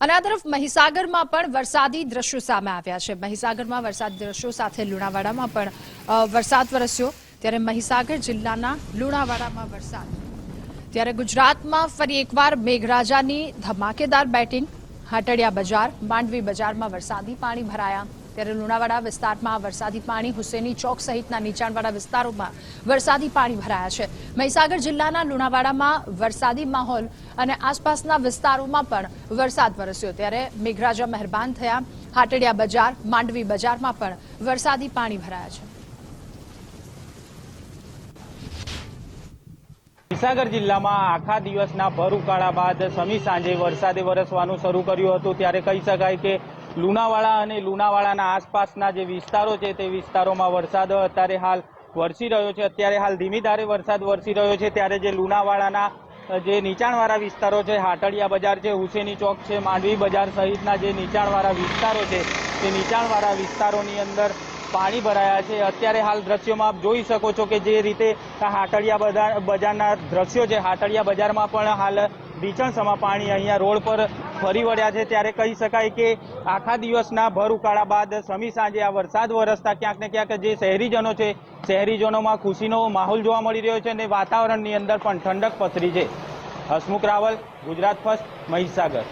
અને આ તરફ મહીસાગરમાં પણ વરસાદી દ્રશ્યો સામે આવ્યા છે. મહીસાગરમાં વરસાદી દ્રશ્યો સાથે લુણાવાડામાં પણ વરસાદ વરસ્યો. ત્યારે મહીસાગર જિલ્લાના લુણાવાડામાં વરસાદ. ત્યારે ગુજરાતમાં ફરી એકવાર મેઘરાજાની ધમાકેદાર બેટિંગ. હાટડિયા બજાર, માંડવી બજારમાં વરસાદી પાણી ભરાયા. ત્યારે લુણાવાડા વિસ્તારમાં વરસાદી પાણી હુસેની ચોક સહિતના નીચાણવાળા વિસ્તારોમાં વરસાદી પાણી ભરાયા છે. મહીસાગર જિલ્લાના લુણાવાડામાં વરસાદી માહોલ અને આસપાસના વિસ્તારોમાં પણ વરસાદ વરસ્યો. ત્યારે મેઘરાજા મહેરબાન થયા. હાટડિયા બજાર, માંડવી બજારમાં પણ વરસાદી પાણી ભરાયા છે. મહીસાગર જિલ્લામાં આખા દિવસના ભર ઉકાળા બાદ સમી સાંજે વરસાદે વરસવાનું શરૂ કર્યું હતું. ત્યારે કહી શકાય કે લુણાવાડા અને લુણાવાડાના આસપાસના જે વિસ્તારો છે તે વિસ્તારોમાં વરસાદ અત્યારે હાલ વરસી રહ્યો છે. અત્યારે હાલ ધીમી ધારે વરસાદ વરસી રહ્યો છે. ત્યારે જે લુણાવાડાના જે નીચાણવાળા વિસ્તારો છે, હાટડિયા બજાર છે, હુસેની ચોક છે, માંડવી બજાર સહિતના જે નીચાણવાળા વિસ્તારો છે, તે નીચાણવાળા વિસ્તારોની અંદર પાણી ભરાયા છે. અત્યારે હાલ દ્રશ્યોમાં આપ જોઈ શકો છો કે જે રીતે હાટડિયા બજાર, બજારના દ્રશ્યો છે. હાટડિયા બજારમાં પણ હાલ ભીષણસમા પાણી અહીંયા રોડ પર ફરી વળ્યા છે. ત્યારે કહી શકાય કે આખા દિવસના ભર ઉકાળા બાદ સમી સાંજે આ વરસાદ વરસતા ક્યાંક ને ક્યાંક જે શહેરીજનો છે, શહેરીજનોમાં ખુશીનો માહોલ જોવા મળી રહ્યો છે અને વાતાવરણની અંદર પણ ઠંડક પથરી છે. હસમુખ રાવલ, ગુજરાત ફર્સ્ટ, મહીસાગર.